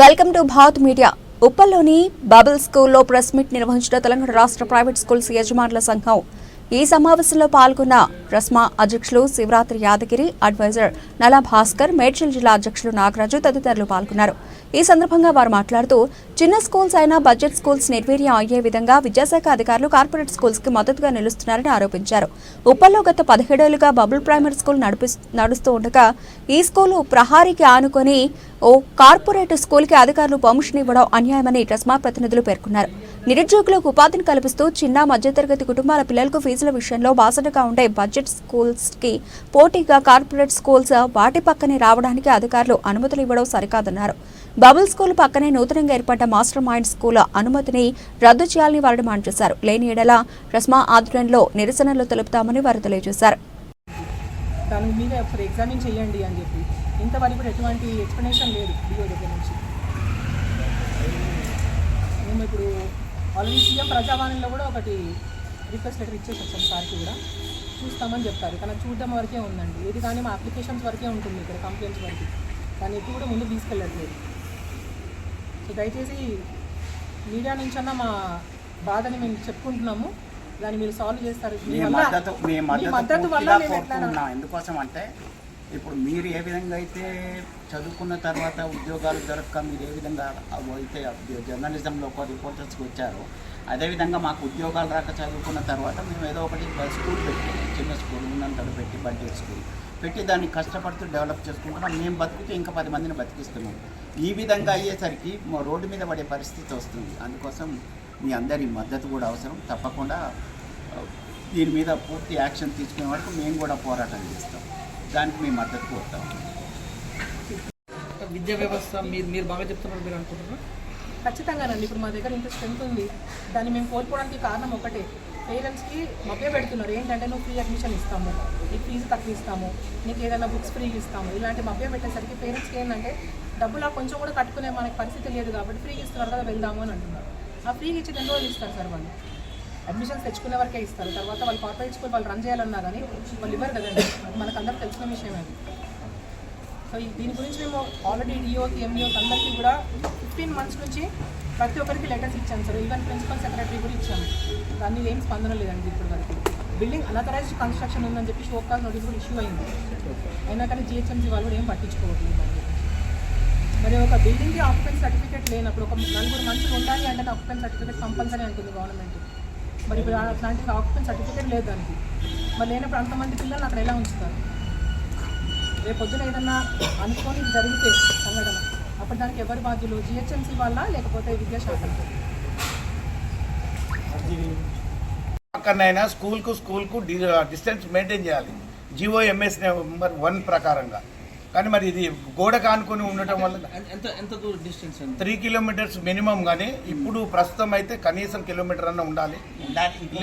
Welcome to Bharat media. ఉప్పల్లోని bubble స్కూల్లో press meet నిర్వహించిన తెలంగాణ రాష్ట్ర ప్రైవేట్ స్కూల్స్ యజమానుల సంఘం ఈ సమావేశంలో పాల్గొన్న రస్మా అధ్యక్షులు శివరాత్రి యాదగిరి అడ్వైజర్ నలా భాస్కర్ మేడ్చల్ జిల్లా అధ్యక్షులు నాగరాజు తదితరులు పాల్గొన్నారు. ఈ సందర్భంగా వారు మాట్లాడుతూ చిన్న స్కూల్స్ అయినా బడ్జెట్ స్కూల్స్ నిర్వీర్యం అయ్యే విధంగా విద్యాశాఖ అధికారులు కార్పొరేట్ స్కూల్స్కి మద్దతుగా నిలుస్తున్నారని ఆరోపించారు. ఉప్పల్లో గత పదిహేడేళ్ళుగా బబుల్ ప్రైమరీ స్కూల్ నడిపి నడుస్తూ ఉండగా ఈ స్కూలు ప్రహారీకి ఆనుకొని ఓ కార్పొరేట్ స్కూల్కి అధికారులు పర్మిషన్ ఇవ్వడం అన్యాయమని రస్మా ప్రతినిధులు పేర్కొన్నారు. నిరుద్యోగులకు ఉపాధిని కల్పిస్తూ చిన్న మధ్యతరగతి కుటుంబాల పిల్లలకు ఫీజుల విషయంలో బాసటగా ఉండే బడ్జెట్ స్కూల్స్కి పోటీగా కార్పొరేట్ స్కూల్స్ వాటి పక్కనే రావడానికి అధికారులు అనుమతులు ఇవ్వడం సరికాదన్నారు. బబుల్ స్కూల్ పక్కనే నూతనంగా ఏర్పడ్డ మాస్టర్ మైండ్ స్కూల్ అనుమతిని రద్దు చేయాలని వారు డిమాండ్ చేశారు. లేని ఎడల రస్మా ఆధ్వర్యంలో నిరసనలు తెలుపుతామని వారు తెలియజేశారు. దాని మీద ఒకసారి ఎగ్జామిన్ చేయండి అని చెప్పి. ఇంతవరకు ఎటువంటి ఎక్స్ప్లెనేషన్ లేదు డిఓ దగ్గర నుంచి. మేము ఇప్పుడు ఆల్రెడీ సీఎం ప్రజావాణిలో కూడా ఒకటి రిక్వెస్ట్ లెటర్ ఇచ్చేసి వచ్చాం సార్కి కూడా. చూస్తామని చెప్తారు కానీ చూడడం వరకే ఉందండి. ఏది కానీ మా అప్లికేషన్స్ వరకే ఉంటుంది ఇక్కడ కంప్లైంట్స్ వరకు. కానీ ఎక్కువ కూడా ముందుకు తీసుకెళ్ళట్లేదు. సో దయచేసి మీడియా నుంచన్నా మా బాధని మేము చెప్పుకుంటున్నాము. దాన్ని మీరు సాల్వ్ చేస్తారు. మీ మద్దతు వల్ల ఎందుకోసం అంటే ఇప్పుడు మీరు ఏ విధంగా అయితే చదువుకున్న తర్వాత ఉద్యోగాలు దొరక్క మీరు ఏ విధంగా అయితే జర్నలిజంలో ఒక రిపోర్టర్స్కి వచ్చారో అదేవిధంగా మాకు ఉద్యోగాలు రాక చదువుకున్న తర్వాత మేము ఏదో ఒకటి స్కూల్ పెట్టి చిన్న స్కూల్ ఉన్నంతలో పెట్టి బడ్జెట్ స్కూల్ పెట్టి దాన్ని కష్టపడుతూ డెవలప్ చేసుకుంటున్నాం. మేము బతుకుతూ ఇంకా పది మందిని బతికిస్తున్నాం. ఈ విధంగా అయ్యేసరికి మా రోడ్డు మీద పడే పరిస్థితి వస్తుంది. అందుకోసం మీ అందరి మద్దతు కూడా అవసరం. తప్పకుండా దీని మీద పూర్తి యాక్షన్ తీసుకునే వరకు మేము కూడా పోరాటం చేస్తాం. దానికి మీ మద్దతు కోరుతాం. విద్యా వ్యవస్థ మీరు మీరు బాగా చెప్తున్నారు మీరు అనుకుంటున్నారు? ఖచ్చితంగానండి ఇప్పుడు మా దగ్గర ఇంత స్ట్రెంత్ ఉంది? దాన్ని మేము కోల్పోవడానికి కారణం ఒకటే. పేరెంట్స్కి మభ్య పెడుతున్నారు. ఏంటంటే నువ్వు ఫ్రీ అడ్మిషన్ ఇస్తాము. నీకు ఫీజు తక్కువ ఇస్తాము. నీకు ఏదైనా బుక్స్ ఫ్రీ ఇస్తాము. ఇలాంటి మభ్య పెట్టేసరికి పేరెంట్స్కి ఏంటంటే డబ్బులు కొంచెం కూడా కట్టుకునే మనకి పరిస్థితి లేదు కాబట్టి ఫ్రీ ఇస్తున్నారు కదా వెళ్దాము అని అంటున్నారు. ఆ ఫ్రీ ఇచ్చి ఎన్ని రోజులు ఇస్తారు సార్ వాళ్ళు? అడ్మిషన్స్ తెచ్చుకునే వరకే ఇస్తారు. తర్వాత వాళ్ళు కార్పొరేట్ స్కూల్ వాళ్ళు రన్ చేయాలన్నా కానీ వాళ్ళు ఇవ్వరు కదండి. మనకు అందరికి తెలిసిన విషయమే అది. సో ఈ- దీని గురించి మేము ఆల్రెడీ డిఓకి ఎంఈఓకి అందరికీ కూడా ఫిఫ్టీన్ మంత్స్ నుంచి ప్రతి ఒక్కరికి లెటర్స్ ఇచ్చాను సార్. ఈవెన్ ప్రిన్సిపల్ సెక్రటరీ కూడా ఇచ్చాను దాన్ని ఏం స్పందన లేదండి ఇప్పుడు వరకు. బిల్డింగ్ అనథరైజ్డ్ కన్స్ట్రక్షన్ ఉందని చెప్పి షోకాల్ నోటీస్ కూడా ఇష్యూ అయింది. అయినా కానీ జిహెచ్ఎంసీ వాళ్ళు కూడా ఏం పట్టించుకోవట్లేదు మరి ఒక బిల్డింగ్కి ఆక్యుపెన్స్ సర్టిఫికేట్ లేనప్పుడు ఒక నలుగురు మనుషులు ఉండాలి అంటే ఆక్యుపెన్స్ సర్టిఫికేట్ కంపల్సరీ అంటుంది గవర్నమెంట్ మరి ఇప్పుడు అట్లాంటి డాక్యుమెంట్ సర్టిఫికేట్ లేదు దానికి. మరి లేనప్పుడు అంతమంది పిల్లల్ని అక్కడ ఎలా ఉంచుతారు? రేపు పొద్దున ఏదన్నా అనుకోని జరిగితే సంఘటన అప్పుడు దానికి ఎవరి బాధ్యులు? జిహెచ్ఎంసీ వల్ల లేకపోతే విద్యాశాఖ? పక్కనైనా స్కూల్కు స్కూల్కు డి డిస్టెన్స్ మెయింటైన్ చేయాలి. జిఓఎంఎస్ ఎంఎస్ నెంబర్ వన్ ప్రకారంగా. కానీ మరి ఇది గోడ కానుకొని ఉండటం వల్ల ఎంత- ఎంత ఎంత దూరం డిస్టెన్స్ అండి? త్రీ కిలోమీటర్స్ మినిమం కానీ ఇప్పుడు ప్రస్తుతం అయితే కనీసం కిలోమీటర్ అన్న ఉండాలి.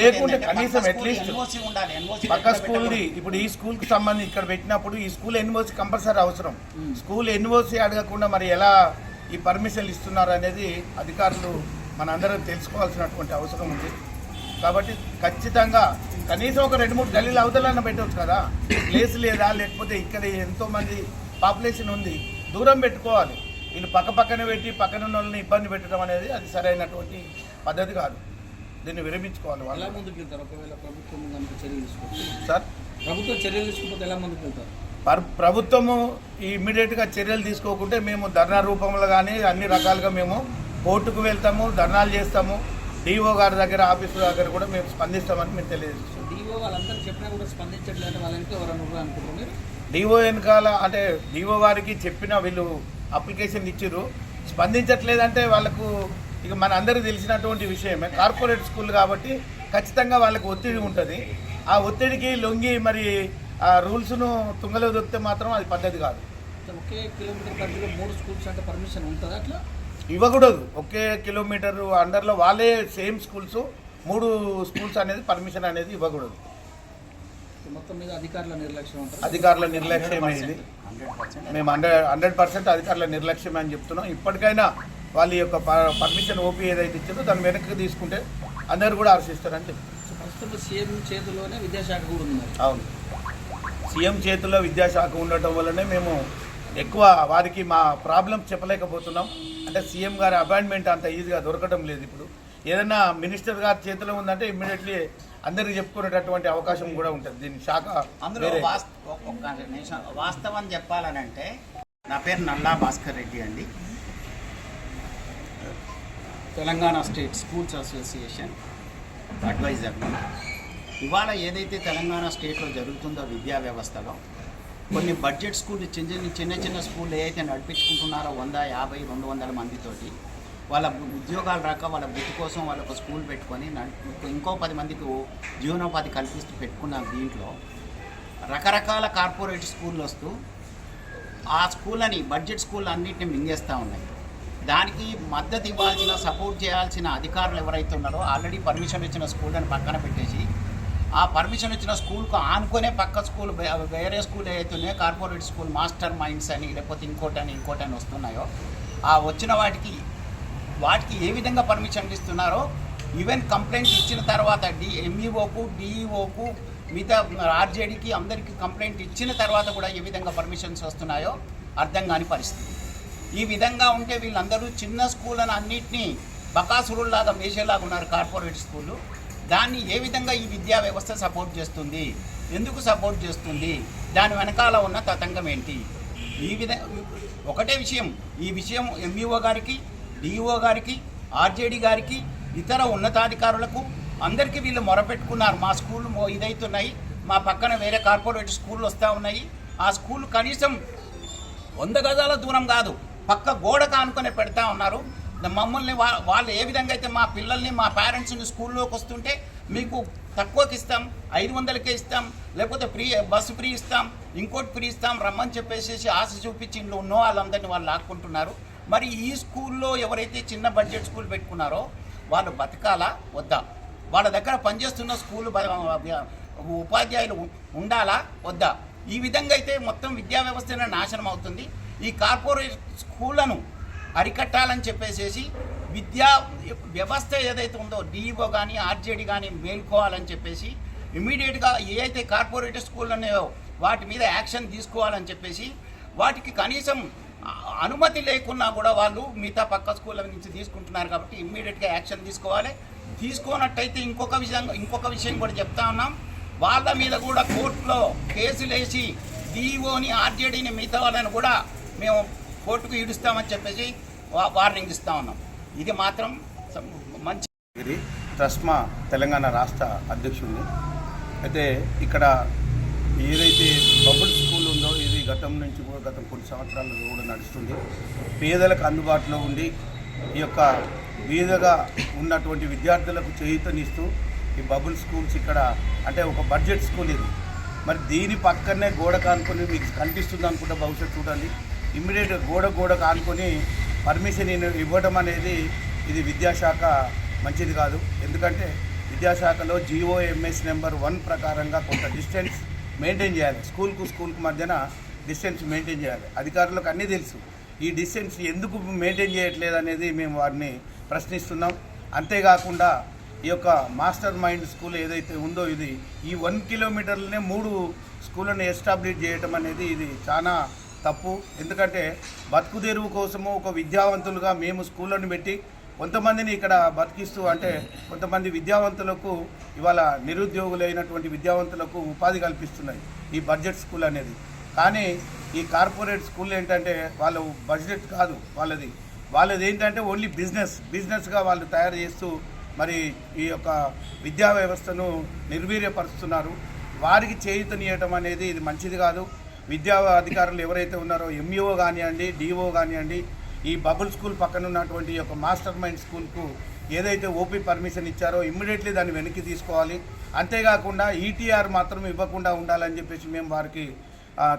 లేకుంటే కనీసం పక్క అట్లీస్ట్ స్కూల్ పక్క స్కూల్ది పెట్టకూడదు. ఇప్పుడు ఈ స్కూల్కి సంబంధించి ఇక్కడ పెట్టినప్పుడు ఈ స్కూల్ ఎన్ఓసి కంపల్సరీ అవసరం. స్కూల్ ఎన్ఓసి అడగకుండా మరి ఎలా ఈ పర్మిషన్లు ఇస్తున్నారు అనేది అధికారులు మనందరం తెలుసుకోవాల్సినటువంటి అవసరం ఉంది. కాబట్టి ఖచ్చితంగా కనీసం ఒక రెండు మూడు గల్లీలు అవతలన్న పెట్టవచ్చు కదా. ప్లేస్ లేదా లేకపోతే ఇక్కడ ఎంతో మంది పాపులేషన్ ఉంది దూరం పెట్టుకోవాలి. వీళ్ళు పక్క పక్కన పెట్టి పక్కన ఉన్న వాళ్ళని ఇబ్బంది పెట్టడం అనేది అది సరైనటువంటి పద్ధతి కాదు. దీన్ని విరమించుకోవాలి ఎలా వాళ్ళు ముందుకు వెళ్తారు? ఒకవేళ ప్రభుత్వం కనుక చర్యలు తీసుకుంటే? సార్? ప్రభుత్వం చర్యలు తీసుకుంటే ఎలా ముందుకు వెళ్తారు? పర్- ప్రభుత్వము ఇమ్మీడియట్గా చర్యలు తీసుకోకుంటే మేము ధర్నా రూపంలో కానీ అన్ని రకాలుగా మేము కోర్టుకు వెళ్తాము ధర్నాలు చేస్తాము. డిఓ గారి దగ్గర ఆఫీసు దగ్గర కూడా మేము స్పందిస్తామని మేము తెలియజేస్తాం డిఓ వాళ్ళందరూ చెప్పినా కూడా స్పందించట్లేదు వాళ్ళకి ఎవరైనా ఉన్నారు అనుకుంటారు మీరు? డిఓ వెనకాల అంటే డిఓ వారికి చెప్పిన వీళ్ళు అప్లికేషన్ ఇచ్చిర్రు. స్పందించట్లేదంటే వాళ్ళకు ఇక మన అందరికీ తెలిసినటువంటి విషయమే. కార్పొరేట్ స్కూల్ కాబట్టి ఖచ్చితంగా వాళ్ళకి ఒత్తిడి ఉంటుంది. ఆ ఒత్తిడికి లొంగి మరి ఆ రూల్స్ను తుంగలో దొరికితే మాత్రం అది పద్ధతి కాదు. ఒకే కిలోమీటర్ పరిధిలో మూడు స్కూల్స్ అంటే పర్మిషన్ ఉంటుందా అట్లా? ఇవ్వకూడదు. ఒకే కిలోమీటర్ అండర్లో వాళ్ళే సేమ్ స్కూల్స్ మూడు స్కూల్స్ అనేది పర్మిషన్ అనేది ఇవ్వకూడదు. మొత్తం మీద అధికారుల నిర్లక్ష్యం అధికారుల నిర్లక్ష్యం ఇది. 100% మేము హండ్రెడ్ హండ్రెడ్ పర్సెంట్ అధికారుల నిర్లక్ష్యం అని చెప్తున్నాం. ఇప్పటికైనా వాళ్ళ యొక్క పర్మిషన్ ఓపీ ఏదైతే ఇచ్చిందో దాన్ని వెనక్కి తీసుకుంటే అందరూ కూడా ఆశిస్తారని ప్రస్తుతం సీఎం చేతిలోనే విద్యాశాఖ కూడా ఉంది. అవును. సీఎం చేతుల్లో విద్యాశాఖ ఉండటం వల్లనే మేము ఎక్కువ వారికి మా ప్రాబ్లమ్స్ చెప్పలేకపోతున్నాం. అంటే సీఎం గారి అపాయింట్మెంట్ అంత ఈజీగా దొరకడం లేదు ఇప్పుడు. ఏదైనా మినిస్టర్ గారి చేతిలో ఉందంటే ఇమ్మీడియట్లీ అందరికి చెప్పుకునేటటువంటి అవకాశం కూడా ఉంటుంది. దీని శాఖ అందులో వాస్తవం చెప్పాలనంటే నా పేరు నల్లా భాస్కర్ రెడ్డి అండి. Telangana state schools association advisor. ఇవాళ ఏదైతే తెలంగాణ స్టేట్లో జరుగుతుందో విద్యా వ్యవస్థలో కొన్ని బడ్జెట్ స్కూల్ చిన్న చిన్న చిన్న చిన్న స్కూల్ ఏదైతే నడిపించుకుంటున్నారో వంద యాభై రెండు వందల మందితోటి వాళ్ళ ఉద్యోగాలు రాక వాళ్ళ బుద్ధి కోసం వాళ్ళ ఒక స్కూల్ పెట్టుకొని ఇంకో పది మందికి జీవనోపాధి కల్పిస్తూ పెట్టుకున్న దీంట్లో రకరకాల కార్పొరేట్ స్కూళ్ళు వస్తూ ఆ స్కూళ్ళని బడ్జెట్ స్కూల్ అన్నింటిని మింగేస్తూ ఉన్నాయి. దానికి మద్దతు ఇవ్వాల్సిన సపోర్ట్ చేయాల్సిన అధికారులు ఎవరైతే ఉన్నారో ఆల్రెడీ పర్మిషన్ ఇచ్చిన స్కూళ్ళని పక్కన పెట్టేసి ఆ పర్మిషన్ ఇచ్చిన స్కూల్కు ఆనుకునే పక్క స్కూల్ వేరే స్కూల్ ఏవైతే కార్పొరేట్ స్కూల్ మాస్టర్ మైండ్స్ అని లేకపోతే ఇంకోటి అని ఇంకోటి అని వస్తున్నాయో ఆ వచ్చిన వాటికి వాటికి ఏ విధంగా పర్మిషన్ ఇస్తున్నారో ఈవెన్ కంప్లైంట్ ఇచ్చిన తర్వాత డి ఎంఈఓకు డిఈఓకు మిగతా ఆర్జేడీకి అందరికీ కంప్లైంట్ ఇచ్చిన తర్వాత కూడా ఏ విధంగా పర్మిషన్స్ వస్తున్నాయో అర్థం కాని పరిస్థితి. ఈ విధంగా ఉంటే వీళ్ళందరూ చిన్న స్కూళ్ళను అన్నింటినీ బకాసురుల్లాగా మేషేలాగా ఉన్నారు కార్పొరేట్ స్కూళ్ళు. దాన్ని ఏ విధంగా ఈ విద్యా వ్యవస్థ సపోర్ట్ చేస్తుంది? ఎందుకు సపోర్ట్ చేస్తుంది? దాని వెనకాల ఉన్న తతంగం ఏంటి? ఈ విధ ఒకటే విషయం. ఈ విషయం ఎంఈఓ గారికి డిఈఓ గారికి ఆర్జేడీ గారికి ఇతర ఉన్నతాధికారులకు అందరికీ వీళ్ళు మొరపెట్టుకున్నారు. మా స్కూల్ ఇదైతున్నాయి. మా పక్కన వేరే కార్పొరేట్ స్కూళ్ళు వస్తూ ఉన్నాయి. ఆ స్కూల్ కనీసం వంద గజాల దూరం కాదు. పక్క గోడ కానుకొని పెడతా ఉన్నారు. మమ్మల్ని వా- వాళ్ళు ఏ విధంగా అయితే మా పిల్లల్ని మా పేరెంట్స్ని స్కూల్లోకి వస్తుంటే మీకు తక్కువకి ఇస్తాం ఐదు వందలకే ఇస్తాం లేకపోతే ఫ్రీ బస్సు ఫ్రీ ఇస్తాం ఇంకోటి ఫ్రీ ఇస్తాం రమ్మని చెప్పేసి ఆశ చూపించి ఇంట్లో ఉన్న వాళ్ళందరినీ వాళ్ళు లాక్కుంటున్నారు. మరి ఈ స్కూల్లో ఎవరైతే చిన్న బడ్జెట్ స్కూల్ పెట్టుకున్నారో వాళ్ళు బతకాలా? వద్దా? వాళ్ళ దగ్గర పనిచేస్తున్న స్కూల్ ఉపాధ్యాయులు ఉండాలా? వద్దా? ఈ విధంగా అయితే మొత్తం విద్యా వ్యవస్థనే నాశనం అవుతుంది. ఈ కార్పొరేట్ స్కూళ్ళను అరికట్టాలని చెప్పేసేసి విద్యా వ్యవస్థ ఏదైతే ఉందో డిఈఓ కానీ ఆర్జేడీ కానీ మేల్కోవాలని చెప్పేసి ఇమీడియట్గా ఏ కార్పొరేట్ స్కూళ్ళు ఉన్నాయో వాటి మీద యాక్షన్ తీసుకోవాలని చెప్పేసి వాటికి కనీసం అనుమతి లేకున్నా కూడా వాళ్ళు మిగతా పక్క స్కూళ్ళ నుంచి తీసుకుంటున్నారు కాబట్టి ఇమ్మీడియట్గా యాక్షన్ తీసుకోవాలి. తీసుకోనట్టయితే ఇంకొక విషయం ఇంకొక విషయం కూడా చెప్తా ఉన్నాం. వాళ్ళ మీద కూడా కోర్టులో కేసులు వేసి డిఈఓని ఆర్జేడీని మిగతా వాళ్ళని కూడా మేము కోర్టుకు ఈడుస్తామని చెప్పేసి వా- వార్నింగ్ ఇస్తా ఉన్నాం. ఇది మాత్రం మంచి ట్రస్మా తెలంగాణ రాష్ట్ర అధ్యక్షుడిని. అయితే ఇక్కడ ఏదైతే బబుల్స్ గతం నుంచి కూడా గతం కొన్ని సంవత్సరాలు కూడా నడుస్తుంది. పేదలకు అందుబాటులో ఉండి ఈ యొక్క బీదగా ఉన్నటువంటి విద్యార్థులకు చేయూతనిస్తూ ఈ బబుల్ స్కూల్స్ ఇక్కడ అంటే ఒక బడ్జెట్ స్కూల్ ఇది. మరి దీని పక్కనే గోడ కానుకొని మీకు కనిపిస్తుంది అనుకుంటే భవిష్యత్ చూడండి. ఇమ్మీడియట్ గోడ గోడ కానుకొని పర్మిషన్ ఇవ్వడం అనేది ఇది విద్యాశాఖ మంచిది కాదు. ఎందుకంటే విద్యాశాఖలో జిఓఎంఎస్ నెంబర్ వన్ ప్రకారంగా కొంత డిస్టెన్స్ మెయింటైన్ చేయాలి. స్కూల్కు స్కూల్కు మధ్యన డిస్టెన్స్ మెయింటైన్ చేయాలి. అధికారులకు అన్నీ తెలుసు. ఈ డిస్టెన్స్ ఎందుకు మెయింటైన్ చేయట్లేదు అనేది మేము వారిని ప్రశ్నిస్తున్నాం. అంతేకాకుండా ఈ యొక్క మాస్టర్ మైండ్ స్కూల్ ఏదైతే ఉందో ఇది ఈ వన్ కిలోమీటర్లనే మూడు స్కూళ్ళను ఎస్టాబ్లిష్ చేయటం అనేది ఇది చాలా తప్పు. ఎందుకంటే బతుకు తెరువు కోసము ఒక విద్యావంతులుగా మేము స్కూళ్ళను పెట్టి కొంతమందిని ఇక్కడ బతికిస్తూ అంటే కొంతమంది విద్యావంతులకు ఇవాళ నిరుద్యోగులైనటువంటి విద్యావంతులకు ఉపాధి కల్పిస్తున్నాయి ఈ బడ్జెట్ స్కూల్ అనేది. కానీ ఈ కార్పొరేట్ స్కూల్ ఏంటంటే వాళ్ళ బడ్జెట్ కాదు వాళ్ళది. వాళ్ళది ఏంటంటే ఓన్లీ బిజినెస్. బిజినెస్గా వాళ్ళు తయారు చేస్తూ మరి ఈ యొక్క విద్యా వ్యవస్థను నిర్వీర్యపరుస్తున్నారు. వారికి చేయుతనియటం అనేది ఇది మంచిది కాదు. విద్యా అధికారులు ఎవరైతే ఉన్నారో ఎంఈఓ కానివ్వండి డిఓ కానివ్వండి ఈ బబుల్ స్కూల్ పక్కన ఉన్నటువంటి యొక్క మాస్టర్ మైండ్ స్కూల్కు ఏదైతే ఓపీ పర్మిషన్ ఇచ్చారో ఇమ్మీడియట్లీ దాన్ని వెనక్కి తీసుకోవాలి. అంతేకాకుండా ఈటీఆర్ మాత్రం ఇవ్వకుండా ఉండాలని చెప్పేసి మేము వారికి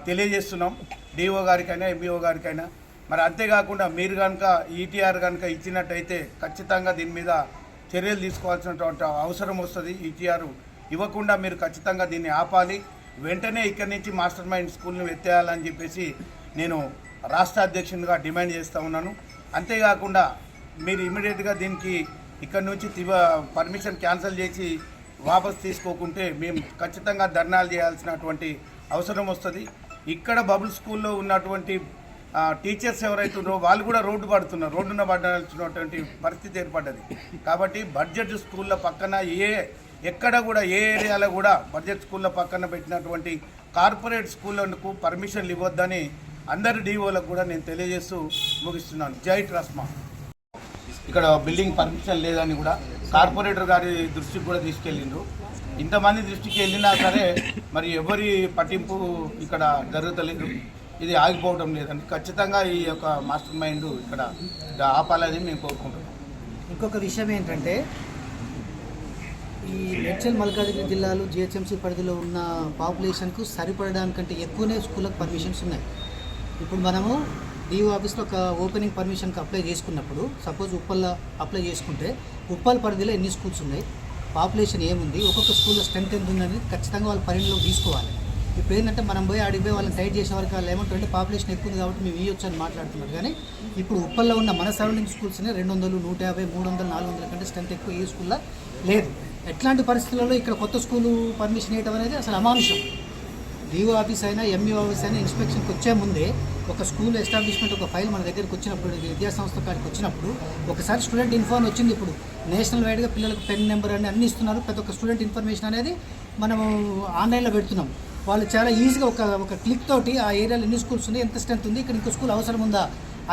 తెలియజేస్తున్నాం. డిఓ గారికైనా ఎంబీఓ గారికైనా. మరి అంతేకాకుండా మీరు కనుక ఈటీఆర్ కనుక ఇచ్చినట్టయితే ఖచ్చితంగా దీని మీద చర్యలు తీసుకోవాల్సినటువంటి అవసరం వస్తుంది. ఈటీఆర్ ఇవ్వకుండా మీరు ఖచ్చితంగా దీన్ని ఆపాలి. వెంటనే ఇక్కడి నుంచి మాస్టర్ మైండ్ స్కూల్ని ఎత్తేయాలని చెప్పేసి నేను రాష్ట్ర అధ్యక్షునిగా డిమాండ్ చేస్తూ ఉన్నాను. అంతేకాకుండా మీరు ఇమీడియట్గా దీనికి ఇక్కడ నుంచి పర్మిషన్ క్యాన్సిల్ చేసి వాపస్ తీసుకోకుంటే మేము ఖచ్చితంగా ధర్నాలు చేయాల్సినటువంటి అవసరం వస్తుంది. ఇక్కడ బబుల్ స్కూల్లో ఉన్నటువంటి టీచర్స్ ఎవరైతే ఉన్నారో వాళ్ళు కూడా రోడ్డు పడుతున్నారు. రోడ్డున పడాల్సినటువంటి పరిస్థితి ఏర్పడ్డది. కాబట్టి బడ్జెట్ స్కూళ్ళ పక్కన ఏ ఎక్కడ కూడా ఏ ఏరియాలో కూడా బడ్జెట్ స్కూళ్ళ పక్కన పెట్టినటువంటి కార్పొరేట్ స్కూళ్ళకు పర్మిషన్లు ఇవ్వద్దని అందరి డీఓలకు కూడా నేను తెలియజేస్తూ ముగిస్తున్నాను. జై ట్రస్మా ఇక్కడ బిల్డింగ్ పర్మిషన్ లేదని కూడా కార్పొరేటర్ గారి దృష్టికి కూడా తీసుకెళ్ళిండ్రు. ఇంతమంది దృష్టికి వెళ్ళినా సరే మరి ఎవరి పట్టింపు ఇక్కడ జరుగుతలేదు ఇది ఆగిపోవడం లేదండి. ఖచ్చితంగా ఈ యొక్క మాస్టర్ మైండ్ ఇక్కడ ఆపాలని మేము కోరుకుంటున్నాం. ఇంకొక విషయం ఏంటంటే ఈ మేడ్చల్ మల్కాజిగిరి జిల్లాలో జిహెచ్ఎంసీ పరిధిలో ఉన్న పాపులేషన్కు సరిపడడానికంటే ఎక్కువనే స్కూళ్ళకు పర్మిషన్స్ ఉన్నాయి. ఇప్పుడు మనము డిఓ ఆఫీస్లో ఒక ఓపెనింగ్ పర్మిషన్కి అప్లై చేసుకున్నప్పుడు సపోజ్ ఉప్పల్లో అప్లై చేసుకుంటే ఉప్పల్ పరిధిలో ఎన్ని స్కూల్స్ ఉన్నాయి? పాపులేషన్ ఏముంది? ఒక్కొక్క స్కూల్లో స్ట్రెంత్ ఎంత ఉందని ఖచ్చితంగా వాళ్ళు పరిణిలో తీసుకోవాలి. ఇప్పుడు ఏంటంటే మనం పోయి అడిగి పోయి వాళ్ళని టైట్ చేసే వరకు వాళ్ళు ఏమంటారంటే పాపులేషన్ ఎక్కువ ఉంది కాబట్టి మేము ఇవ్వచ్చు అని మాట్లాడుతున్నారు. కానీ ఇప్పుడు ఉప్పల్లో ఉన్న మన సరౌండింగ్ స్కూల్స్నే రెండు వందలు నూట యాభై మూడు వందలు నాలుగు వందల కంటే స్ట్రెంత్ ఎక్కువ ఏ స్కూల్లో లేదు. ఎట్లాంటి పరిస్థితులలో ఇక్కడ కొత్త స్కూలు పర్మిషన్ ఇవ్వడం అనేది అసలు అమానుషం. డిఓ ఆఫీస్ అయినా ఎంఈ ఆఫీస్ అయినా ఇన్స్పెక్షన్కి వచ్చే ముందే ఒక స్కూల్ ఎస్టాబ్లిష్మెంట్ ఒక ఫైల్ మన దగ్గరికి వచ్చినప్పుడు విద్యా సంస్థ కాడికి వచ్చినప్పుడు ఒకసారి స్టూడెంట్ ఇన్ఫార్మ్ వచ్చింది ఇప్పుడు. నేషనల్ వైడ్గా పిల్లలకు పెన్ నెంబర్ అని అన్ని ఇస్తున్నారు. ప్రతి ఒక్క స్టూడెంట్ ఇన్ఫర్మేషన్ అనేది మనం ఆన్లైన్లో పెడుతున్నాం. వాళ్ళు చాలా ఈజీగా ఒక ఒక క్లిక్ తోటి ఆ ఏరియాలో ఎన్ని స్కూల్స్ ఉన్నాయి ఎంత స్ట్రెంత్ ఉంది ఇక్కడ ఇంకో స్కూల్ అవసరం ఉందా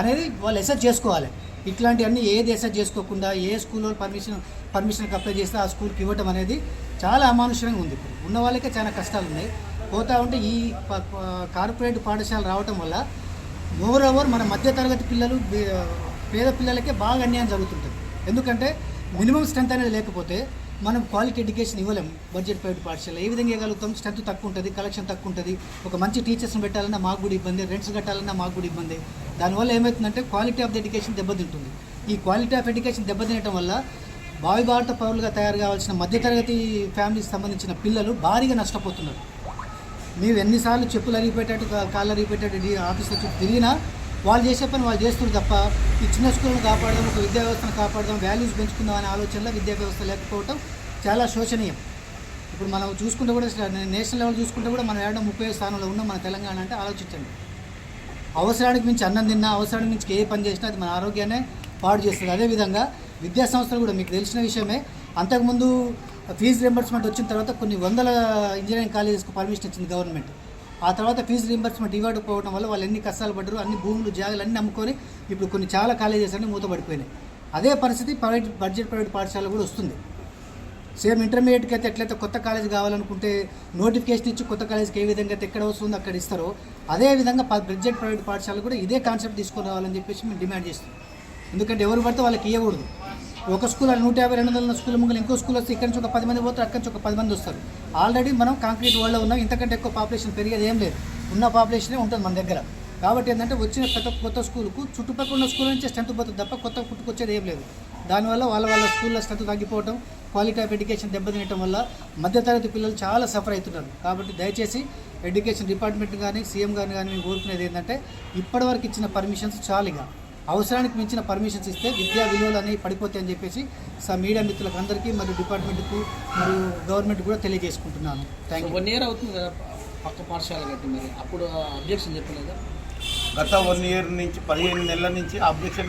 అనేది వాళ్ళు ఎసెట్ చేసుకోవాలి. ఇట్లాంటివన్నీ ఏది ఎసెట్ చేసుకోకుండా ఏ స్కూల్లో పర్మిషన్ పర్మిషన్కి అప్లై చేస్తే ఆ స్కూల్కి ఇవ్వటం అనేది చాలా అమానుషంగా ఉంది ఇప్పుడు. ఉన్న వాళ్ళకే చాలా కష్టాలు ఉన్నాయి. పోతా ఉంటే ఈ కార్పొరేట్ పాఠశాల రావటం వల్ల మోర్ ఓవర్ మన మధ్యతరగతి పిల్లలు పేద పిల్లలకే బాగా అన్యాయం జరుగుతుంటుంది. ఎందుకంటే మినిమం స్ట్రెంత్ అనేది లేకపోతే మనం క్వాలిటీ ఎడ్యుకేషన్ ఇవ్వలేం. బడ్జెట్ ప్రైవేట్ పాఠశాల ఏ విధంగా ఇవ్వగలుగుతాం? స్ట్రెంత్ తక్కువ ఉంటుంది కలెక్షన్ తక్కువ ఉంటుంది. ఒక మంచి టీచర్స్ని పెట్టాలన్నా మాకు కూడా ఇబ్బంది రెంట్స్ కట్టాలన్నా మాకు కూడా ఇబ్బంది. దానివల్ల ఏమవుతుందంటే క్వాలిటీ ఆఫ్ ద ఎడ్యుకేషన్ దెబ్బతింటుంది. ఈ క్వాలిటీ ఆఫ్ ఎడ్యుకేషన్ దెబ్బతినటం వల్ల భావి భారత పౌరులుగా తయారు కావాల్సిన మధ్యతరగతి ఫ్యామిలీకి సంబంధించిన పిల్లలు భారీగా నష్టపోతున్నారు. నీవు ఎన్నిసార్లు చెప్పులు అరిగిపెట్టాడు కాళ్ళు అరిగిపెట్టాడు డి- ఆఫీసుల చుట్టూ తిరిగినా వాళ్ళు చేసే పని వాళ్ళు చేస్తున్నారు తప్ప ఈ చిన్న స్కూళ్ళను కాపాడదాం ఒక విద్యా వ్యవస్థను కాపాడదాం వాల్యూస్ పెంచుకుందాం అనే ఆలోచనలో విద్యా వ్యవస్థ లేకపోవడం చాలా శోచనీయం. ఇప్పుడు మనం చూసుకుంటే కూడా నేషనల్ లెవెల్ చూసుకుంటే కూడా మనం ఏడాది ముప్పై స్థానంలో ఉన్నాం మన తెలంగాణ అంటే ఆలోచించండి. అవసరానికి మించి అన్నం తిన్నా అవసరానికి మించి ఏ పని చేసినా అది మన ఆరోగ్యాన్ని పాడు చేస్తుంది. అదేవిధంగా విద్యా సంస్థలు కూడా మీకు తెలిసిన విషయమే అంతకుముందు ఫీజు రియంబర్స్మెంట్ వచ్చిన తర్వాత కొన్ని వందల ఇంజనీరింగ్ కాలేజెస్కి పర్మిషన్ ఇచ్చింది గవర్నమెంట్ ఆ తర్వాత ఫీజు రియంబర్స్మెంట్ ఇవ్వకపోవడం వల్ల వాళ్ళు ఎన్ని కష్టాలు పడ్డారు అన్ని భూములు జాగాలు అన్ని నమ్ముకొని ఇప్పుడు కొన్ని చాలా కాలేజెస్ అన్ని మూతపడిపోయినాయి. అదే పరిస్థితి ప్రైవేట్ బడ్జెట్ ప్రైవేట్ పాఠశాల కూడా వస్తుంది. సేమ్ ఇంటర్మీడియట్కి అయితే ఎట్లయితే కొత్త కాలేజ్ కావాలనుకుంటే నోటిఫికేషన్ ఇచ్చి కొత్త కాలేజ్కి ఏ విధంగా అయితే ఎక్కడ వస్తుందో అక్కడ ఇస్తారో అదే విధంగా బడ్జెట్ ప్రైవేట్ పాఠశాల కూడా ఇదే కాన్సెప్ట్ తీసుకురావాలని చెప్పేసి మేము డిమాండ్ చేస్తాం ఎందుకంటే ఎవరు పడితే వాళ్ళకి ఇవ్వకూడదు ఒక స్కూల్ నూట యాభై రెండు వందల స్కూల్ ముందు ఇంకో స్కూల్ వస్తే ఇక్కడి నుంచి ఒక పది మంది పోతారు అక్కడి నుంచి ఒక పది మంది వస్తారు. ఆల్రెడీ మనం కాంక్రీట్ వరల్డ్లో ఉన్నాం ఇంతకంటే ఎక్కువ పాపులేషన్ పెరిగేది ఏం లేదు. ఉన్న పాపులేషనే ఉంటుంది మన దగ్గర. కాబట్టి ఏంటంటే వచ్చిన ప్రతి కొత్త స్కూల్కు చుట్టుపక్కల ఉన్న స్కూల్ నుంచి స్ట్రెంత్ పోతుంది తప్ప కొత్త పుట్టుకొచ్చేది ఏం లేదు. దానివల్ల వాళ్ళ వాళ్ళ స్కూల్లో స్ట్రెంత్ తగ్గిపోవడం క్వాలిటీ ఆఫ్ ఎడ్యుకేషన్ దెబ్బతినటం వల్ల మధ్యతరగతి పిల్లలు చాలా సఫర్ అవుతున్నారు. కాబట్టి దయచేసి ఎడ్యుకేషన్ డిపార్ట్మెంట్ కానీ సీఎం గారిని కానీ మేము కోరుకునేది ఏంటంటే ఇప్పటివరకు ఇచ్చిన పర్మిషన్స్ చాలుగా అవసరానికి మించిన పర్మిషన్స్ ఇస్తే విద్యా విలువలు అనేవి పడిపోతాయని చెప్పేసి స మీడియా మిత్రులకు అందరికీ మరియు డిపార్ట్మెంట్కు మరియు గవర్నమెంట్ కూడా తెలియజేసుకుంటున్నాను. థ్యాంక్ యూ వన్ ఇయర్ అవుతుంది కదా పక్క పాఠశాల కట్టి మరి. అప్పుడు అబ్జెక్షన్ చెప్పలేదా? గత వన్ ఇయర్ నుంచి పదిహేను నెలల నుంచి అబ్జెక్షన్